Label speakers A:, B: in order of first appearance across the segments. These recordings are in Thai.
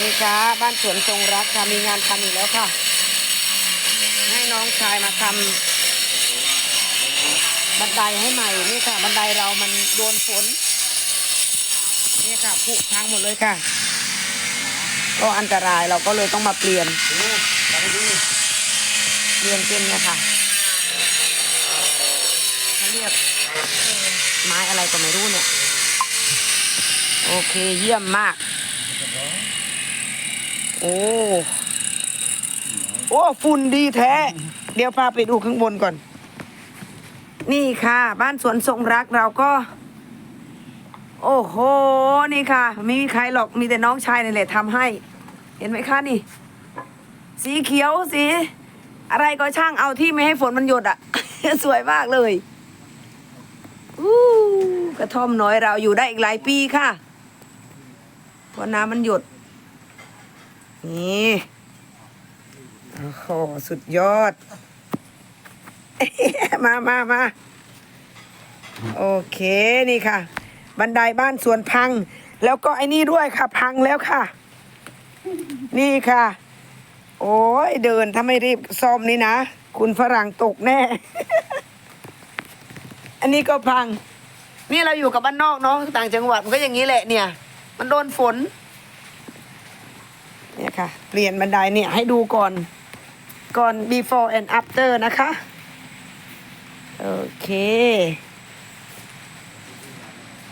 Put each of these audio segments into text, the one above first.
A: นี่ค่ะบ้านสวนทรงรักค่ะมีงานทำอีกแล้วค่ะ ให้น้องชายมาทำบันไดให้ใหม่นี่ค่ะ บันไดเรามันโดนฝนนี่ค่ะผุพังหมดเลยค่ะ ก็อันตรายเราก็เลยต้องมาเปลี่ยนเปลี่ยนเป็นเนะคะเขาเรียกไม้อะไรก็ไม่รู้เนี่ย โอเคเยี่ยมมาก โอ้ โอ้ฝุ่นดีแท้ เดี๋ยวพาไปดูข้างบนก่อน นี่ค่ะ บ้านสวนทรงรักเราก็ โอ้โห นี่ค่ะ ไม่มีใครหรอกมีแต่น้องชายนี่แหละทำให้ เห็นไหมคะนี่ สีเขียวสีอะไรก็ช่างเอาที่ไม่ให้ฝนมันหยดอะสวยมากเลยอู้กระท่อมน้อยเราอยู่ได้อีกหลายปีค่ะเพราะน้ำมันหยด นี่โอ้โหสุดยอด มามามาโอเคนี่ค่ะ บันไดบ้านสวนพัง แล้วก็ไอ้นี่ด้วยค่ะ พังแล้วค่ะ นี่ค่ะ โอ้ยเดินถ้าไม่รีบซ่อมนี่นะ คุณฝรั่งตกแน่ อันนี้ก็พัง นี่เราอยู่กับบ้านนอกเนาะต่างจังหวัดมันก็อย่างนี้แหละเนี่ย มันโดนฝน เนี่ยค่ะ เปลี่ยนบันไดเนี่ยให้ดูก่อน ก่อน before and after นะคะ โอเค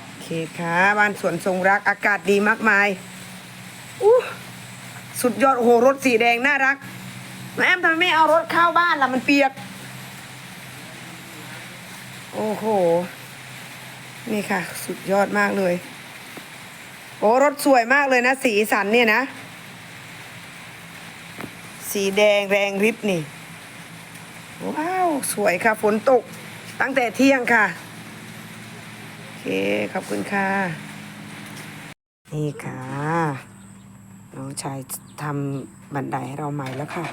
A: โอเคค่ะบ้านสวนทรงรักอากาศดีมากมายอู้สุดยอดโอ้โหรถสีแดงน่ารักแม่แอมทำไมไม่เอารถเข้าบ้านล่ะมันเปียก โอ้โห นี่ค่ะ สุดยอดมากเลย โอ้รถสวยมากเลยนะ สีสันเนี่ยนะ สีแดงแรงริบนี่ ว้าว สวยค่ะ ฝนตก ตั้งแต่เที่ยงค่ะ โอเค ขอบคุณค่ะ นี่ค่ะ น้องชายทำบันไดให้เราใหม่แล้วค่ะ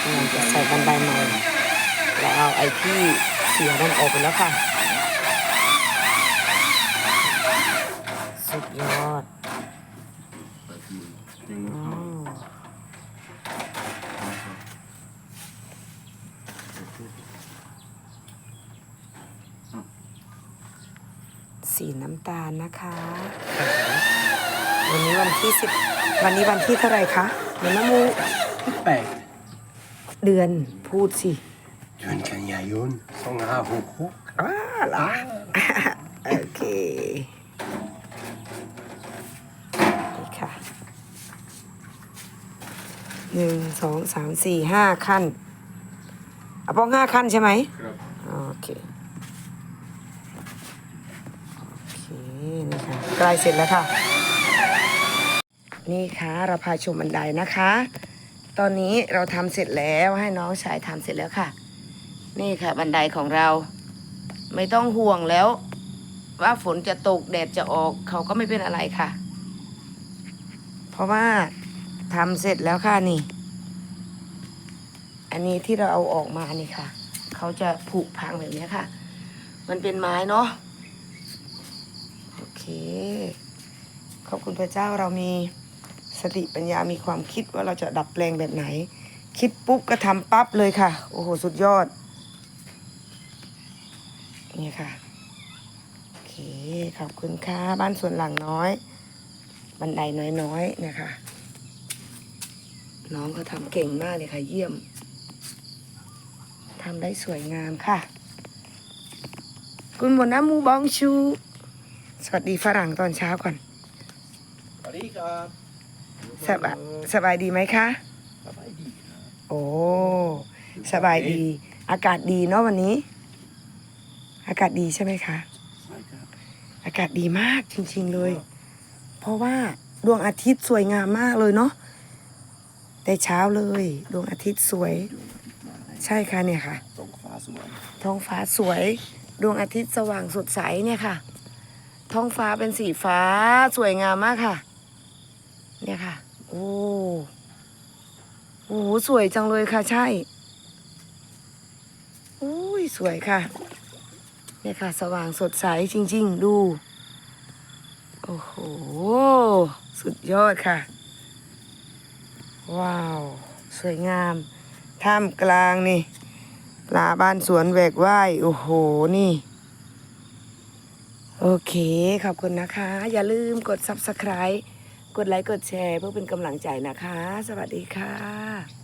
A: กำลังจะใส่บันไดใหม่เราเอาไอ้ที่เสียนั่นออกไปแล้วค่ะ สุดยอดว้า สีน้ำตาลนะคะ วันนี้วันที่สิบวันนี้วันที่เท่าไหร่คะเดี๋ยวน้ำมู
B: แปด
A: เดือนพูดสิ
B: เดือนกันยายนสองห้าหกหก
A: อ้าเหรอโอเคนี่ค่ะหนึ่งสองสามสี่ห้าขั้นเอาป้องห้าขั้นใช่ไหม
B: ครับ
A: โอเค โอเค นี่ค่ะใกล้เสร็จแล้วค่ะ นี่ค่ะเราพาชมบันไดนะคะ ตอนนี้เราทำเสร็จแล้วให้น้องชายทำเสร็จแล้วค่ะ นี่ค่ะบันไดของเรา ไม่ต้องห่วงแล้ว ว่าฝนจะตกแดดจะออกเขาก็ไม่เป็นอะไรค่ะ เพราะว่าทำเสร็จแล้วค่ะนี่ อันนี้ที่เราเอาออกมานี่ค่ะ เขาจะผุพังแบบนี้ค่ะ มันเป็นไม้เนาะ เค ขอบคุณพระเจ้าเรามีสติปัญญามีความคิดว่าเราจะดัดแปลงแบบไหน คิดปุ๊บก็ทำปั๊บเลยค่ะ โอ้โห สุดยอด นี่ค่ะ โอเค ขอบคุณค่ะ บ้านส่วนหลังน้อย บันไดน้อยๆเนี่ยค่ะน้องเขาทำเก่งมากเลยค่ะ เยี่ยมทำได้สวยงามค่ะ คุณหมดน้ำมูบองชู สวัสดีฝรั่งตอนเช้าก่อน
B: สวัสดีครับ
A: สบายสบายดีไหมคะ
B: สบายดีครับ
A: โอ้ สบายดี อากาศดีเนาะวันนี้ อากาศดีใช่ไหมคะ
B: ใช่ครับ
A: อากาศดีมากจริง ๆเลย เพราะว่าดวงอาทิตย์สวยงามมากเลยเนาะ แต่เช้าเลย ดวงอาทิตย์สวย ใช่ค่ะเนี่ยค่ะ
B: ตรงฟ้าสวย
A: ท้องฟ้าสวย ดวงอาทิตย์สว่างสดใสเนี่ยค่ะ ท้องฟ้าเป็นสีฟ้าสวยงามมากค่ะ เนี่ยค่ะ โอ้โหสวยจังเลยค่ะ ใช่อุ้ยสวยค่ะ เนี่ยค่ะ สว่างสดใสจริง ๆ ดู โอ้โห สุดยอดค่ะ ว้าว สวยงาม ท่ามกลางนี่ปลาบ้านสวนแหวกว่าย โอ้โห นี่ โอเค ขอบคุณนะคะ อย่าลืมกด subscribe กดไลค์ กดแชร์เพื่อเป็นกำลังใจนะคะ สวัสดีค่ะ